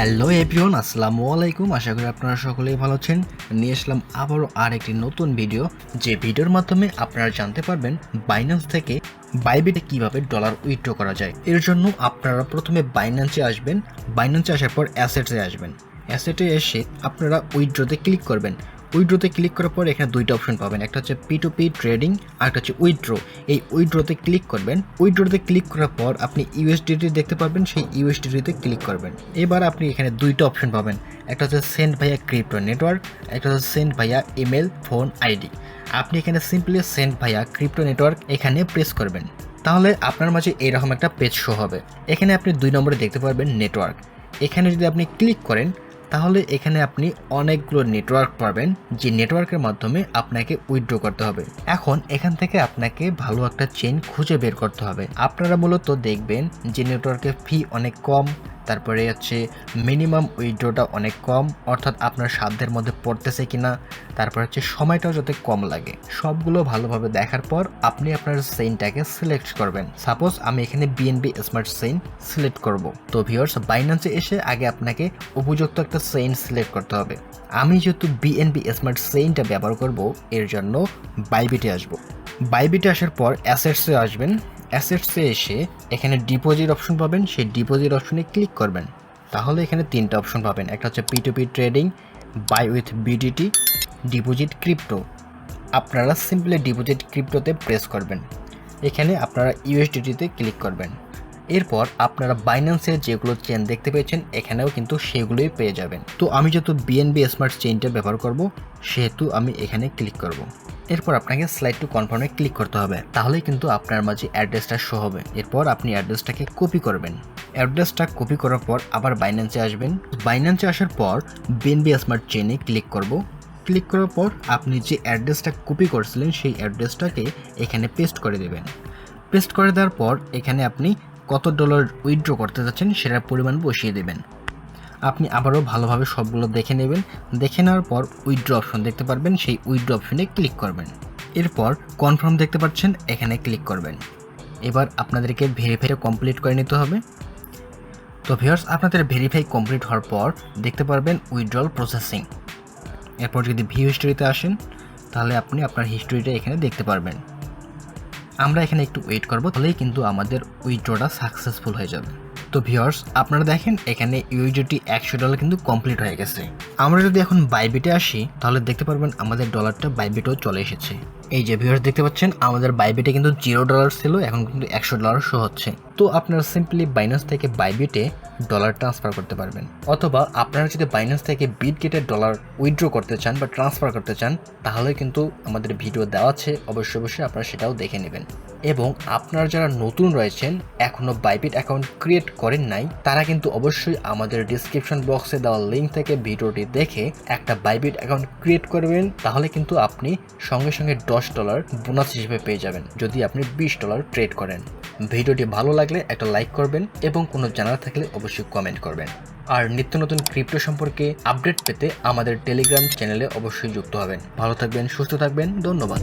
Hello everyone আসসালামু আলাইকুম। আশা করি আপনারা সকলেই ভালো আছেন। নিয়ে আসলাম আবারও আর একটি নতুন ভিডিও যে ভিডিওর মাধ্যমে আপনারা জানতে পারবেন বাইন্যান্স থেকে বাইবিটে কীভাবে ডলার উইথড্র করা যায়। এর জন্য আপনারা প্রথমে বাইন্যান্সে আসবেন। বাইন্যান্সে আসার পর অ্যাসেটসে আসবেন। অ্যাসেটে এসে আপনারা উইথড্রতে ক্লিক করবেন। উইথড্রোতে ক্লিক করার পর এখানে দুইটা অপশন পাবেন। একটা হচ্ছে পি টু পি ট্রেডিং আর একটা হচ্ছে উইথড্রো এই উইথড্রোতে ক্লিক করবেন। উইড্রোতে ক্লিক করার পর আপনি ইউএসডিটি দেখতে পারবেন, সেই ইউএসডিটিতে ক্লিক করবেন। এবার আপনি এখানে দুইটা অপশন পাবেন। একটা হচ্ছে সেন্ড ভাইয়া ক্রিপ্টো নেটওয়ার্ক একটা হচ্ছে সেন্ড ভাইয়া ইমেল ফোন আইডি আপনি এখানে সিম্পলি সেন্ড ভাইয়া ক্রিপ্টো নেটওয়ার্ক এখানে প্রেস করবেন। তাহলে আপনার মাঝে এরকম একটা পেজ শো হবে। এখানে আপনি দুই নম্বরে দেখতে পারবেন নেটওয়ার্ক এখানে যদি আপনি ক্লিক করেন তাহলে এখানে আপনি অনেকগুলো নেটওয়ার্ক পাবেন, যে নেটওয়ার্কের মাধ্যমে আপনাকে উইথড্র করতে হবে। এখন এখান থেকে আপনাকে ভালো একটা চেন খুঁজে বের করতে হবে। আপনারা মূলত দেখবেন যে নেটওয়ার্কের ফি অনেক কম তারপরে হচ্ছে মিনিমাম উইথড্রটা অনেক কম, অর্থাৎ আপনার সাধ্যের মধ্যে পড়তেছে কিনা, তারপর হচ্ছে সময়টাও যাতে কম লাগে। সবগুলো ভালোভাবে দেখার পর আপনি আপনার সেইনটাকে সিলেক্ট করবেন। সাপোজ আমি এখানে বিএনবি স্মার্ট সেইন সিলেক্ট করব। তো ভিওর্স বাইন্যান্সে এসে আগে আপনাকে উপযুক্ত একটা সেইন সিলেক্ট করতে হবে। আমি যেহেতু বিএনবি স্মার্ট সেইনটা ব্যবহার করব, এর জন্য বাইবিটে আসব। বাইবিটে আসার পর অ্যাসেটসে আসবেন। অ্যাসেটসে এসে এখানে ডিপোজিট অপশন পাবেন, সেই ডিপোজিট অপশনে ক্লিক করবেন। তাহলে এখানে তিনটা অপশন পাবেন। একটা হচ্ছে P to P trading by with BDT deposit crypto আপনারা সিম্পলি ডিপোজিট ক্রিপ্টোতে প্রেস করবেন। এখানে আপনারা ইউএসডিটিতে ক্লিক করবেন। এরপর আপনারা বাইন্যান্সের যেগুলো চেন দেখতে পেয়েছেন, এখানেও কিন্তু সেগুলোই পেয়ে যাবেন। তো আমি যেহেতু বিএনবি স্মার্ট চেনটা ব্যবহার করব, সেহেতু আমি এখানে ক্লিক করব। এরপর আপনাকে স্লাইড টু কনফার্মে ক্লিক করতে হবে। তাহলেই কিন্তু আপনার মাঝে অ্যাড্রেসটা শো হবে। এরপর আপনি অ্যাড্রেসটাকে কপি করবেন। অ্যাড্রেসটা কপি করার পর আবার বাইন্যান্সে আসবেন। বাইন্যান্সে আসার পর বিএনবি স্মার্ট চেইনে ক্লিক করব। ক্লিক করার পর আপনি যে অ্যাড্রেসটা কপি করছিলেন, সেই অ্যাড্রেসটাকে এখানে পেস্ট করে দেবেন। পেস্ট করে দেওয়ার পর এখানে আপনি কত ডলার উইথড্র করতে যাচ্ছেন, সেটার পরিমাণ বসিয়ে দেবেন। আপনি আবারও ভালোভাবে সবগুলো দেখে নেবেন। দেখে নেওয়ার পর উইথড্র অপশন দেখতে পারবেন, সেই উইথড্র অপশনে ক্লিক করবেন। এরপর কনফার্ম দেখতে পাচ্ছেন, এখানে ক্লিক করবেন। এবার আপনাদেরকে ভেরিফাই কমপ্লিট করে নিতে হবে। তো ভিউয়ার্স আপনাদের ভেরিফাই কমপ্লিট হওয়ার পর দেখতে পারবেন উইথড্রল প্রসেসিং এরপর যদি ভিউ হিস্টোরিতে আসেন, তাহলে আপনি আপনার হিস্টোরিটা এখানে দেখতে পারবেন। আমরা এখানে একটু ওয়েট করব, তাহলেই কিন্তু আমাদের উইথড্রটা সাকসেসফুল হয়ে যাবে। তো ভিওর্স আপনারা দেখেন, এখানে ইউজিটি একশো ডলার কিন্তু কমপ্লিট হয়ে গেছে। আমরা যদি এখন বাইবিটে আসি, তাহলে দেখতে পারবেন আমাদের ডলারটা বাইবিটেও চলে এসেছে। এই যে ভিউয়ার্স দেখতে পাচ্ছেন, আমাদের বাইবিটে কিন্তু জিরো ডলার ছিল, এখন কিন্তু একশো ডলার শো হচ্ছে। তো আপনারা সিম্পলি বাইনান্স থেকে বাইবিটে ডলার ট্রান্সফার করতে পারবেন। অথবা আপনারা যদি বাইনান্স থেকে বিট গেটের ডলার উইথড্র করতে চান বা ট্রান্সফার করতে চান, তাহলে কিন্তু আমাদের ভিডিও দেওয়া আছে, অবশ্যই অবশ্যই আপনারা সেটাও দেখে নেবেন। এবং আপনারা যারা নতুন রয়েছেন এখনও বাইবিট অ্যাকাউন্ট ক্রিয়েট করেন নাই, তারা কিন্তু অবশ্যই আমাদের ডিসক্রিপশন বক্সে দেওয়া লিঙ্ক থেকে ভিডিওটি দেখে একটা বাইবিট অ্যাকাউন্ট ক্রিয়েট করবেন। তাহলে কিন্তু আপনি সঙ্গে সঙ্গে দশ ডলার বোনাস হিসেবে পেয়ে যাবেন যদি আপনি বিশ ডলার ট্রেড করেন। ভিডিওটি ভালো লাগলে একটা লাইক করবেন এবং কোনো জানার থাকলে অবশ্যই কমেন্ট করবেন। আর নিত্য নতুন ক্রিপ্টো সম্পর্কে আপডেট পেতে আমাদের টেলিগ্রাম চ্যানেলে অবশ্যই যুক্ত হবেন। ভালো থাকবেন, সুস্থ থাকবেন, ধন্যবাদ।